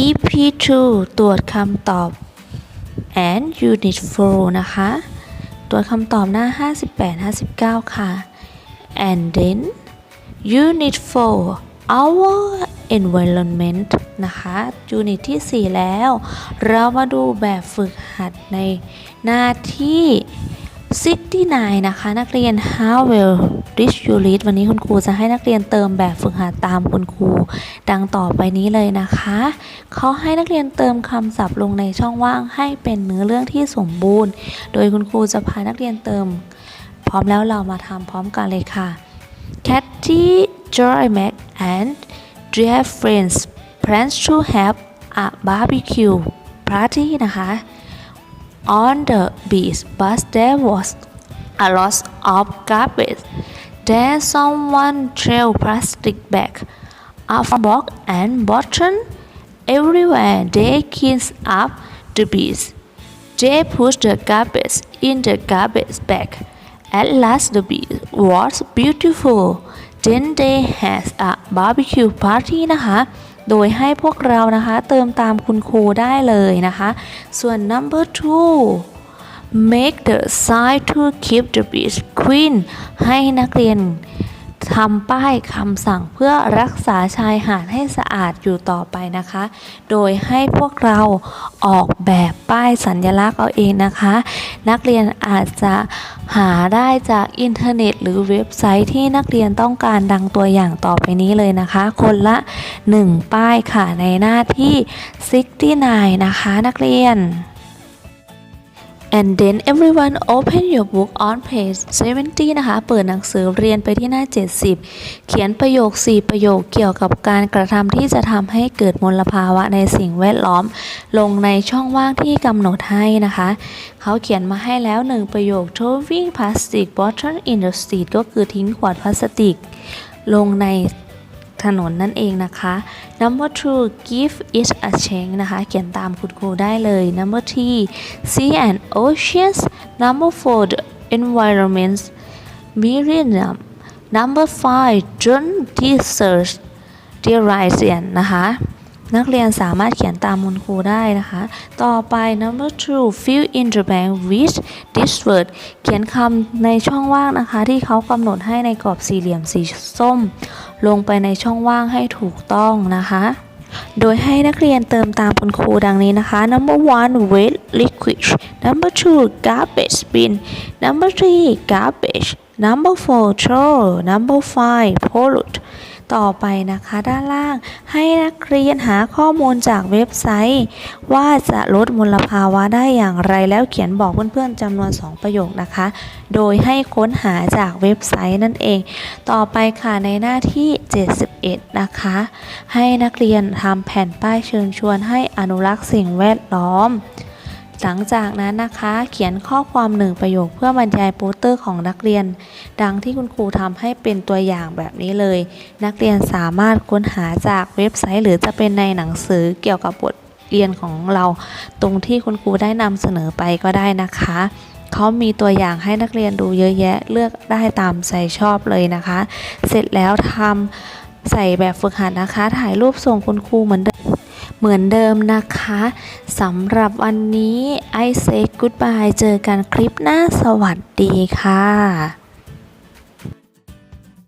EP 2 ตรวจคำตอบ and Unit 4 นะคะ ตรวจคำตอบหน้า 58-59 ค่ะ and then Unit 4 our environment นะคะ Unit ที่ 4 แล้ว เรามาดูแบบฝึกหัดในหน้าที่ 69 นะคะ นักเรียน how well did you read วันนี้คุณครูจะให้นักเรียนเติมแบบฝึกหัดตามคุณครู ดังต่อไปนี้เลยนะคะ เขาให้นักเรียนเติมคำศัพท์ลงในช่องว่างให้เป็นเนื้อเรื่องที่สมบูรณ์ โดยคุณครูจะพานักเรียนเติม พร้อมแล้วเรามาทำพร้อมกันเลยค่ะ Cathy, Joy, Mac, and their friends plans to have a barbecue party นะคะ on the beach, but there was a lot of garbage. Then someone threw plastic bag, a box and bottle everywhere. They cleaned up the beach. They put the garbage in the garbage bag. At last, the beach was beautiful. Then they had a barbecue party in the hut. โดยให้พวกเรานะคะเติมตามคุณครูได้เลยนะคะ ส่วน number two make the sign to keep the beach clean ให้นักเรียน ทำป้ายคำสั่งเพื่อรักษาชายหาดให้สะอาดอยู่ต่อไปนะคะ โดยให้พวกเราออกแบบป้ายสัญลักษณ์เอาเองนะคะ นักเรียนอาจจะหาได้จากอินเทอร์เน็ต หรือเว็บไซต์ที่นักเรียนต้องการดังตัวอย่างต่อไปนี้เลยนะคะ คนละ 1 ป้ายค่ะในหน้าที่69นะคะ นักเรียน and then everyone open your book on page 70 นะคะ เปิดหนังสือเรียนไปที่หน้า 70 เขียนประโยค 4 ประโยคเกี่ยวกับการกระทำที่จะทำให้เกิดมลภาวะในสิ่งแวดล้อม ลงในช่องว่างที่กำหนดให้นะคะ เขาเขียนมาให้แล้ว 1 ประโยค throwing plastic bottle in the street ก็คือทิ้งขวดพลาสติก ลงใน ถนนนั่นเองนะคะ number two give it a change นะคะ เขียนตามคุณครูได้เลย number three sea and oceans number four the environment millennium number five don't desert the horizon นะคะ นักเรียนสามารถเขียนตามคุณครูได้นะคะ ต่อไป number two fill in the blank with this word เขียนคำในช่องว่างนะคะ ที่เขากำหนดให้ในกรอบสี่เหลี่ยมสีส้ม ลงไปในช่องว่างให้ถูกต้องนะคะ โดยให้นักเรียนเติมตามคุณครูดังนี้นะคะ number one wet liquid number two garbage bin number three garbage number four throw number five pollute ต่อไปนะคะด้านล่างให้นักเรียนหาข้อมูลจากเว็บไซต์ ว่าจะลดมลภาวะได้อย่างไรแล้วเขียนบอกเพื่อนๆจำนวน 2 ประโยคนะคะ โดยให้ค้นหาจากเว็บไซต์นั่นเอง ต่อไปค่ะในหน้าที่ 71 นะคะ ให้นักเรียนทำแผ่นป้ายเชิญชวนให้อนุรักษ์สิ่งแวดล้อม หลังจากนั้นนะคะ เขียนข้อความหนึ่งประโยคเพื่อบรรยายโปสเตอร์ของนักเรียน ดังที่คุณครูทำให้เป็นตัวอย่างแบบนี้เลย นักเรียนสามารถค้นหาจากเว็บไซต์ หรือจะเป็นในหนังสือเกี่ยวกับบทเรียนของเราตรงที่คุณครูได้นำเสนอไปก็ได้นะคะเขามีตัวอย่างให้นักเรียนดูเยอะแยะเลือกได้ตามใจชอบเลยนะคะ เสร็จแล้วทำใส่แบบฝึกหัดนะคะ ถ่ายรูปส่งคุณครูเหมือนเดิม เหมือนเดิมนะคะสำหรับวันนี้ไอเซ y ก o ดบายเจอกันคลิปหน้าสวัสดีค่ะ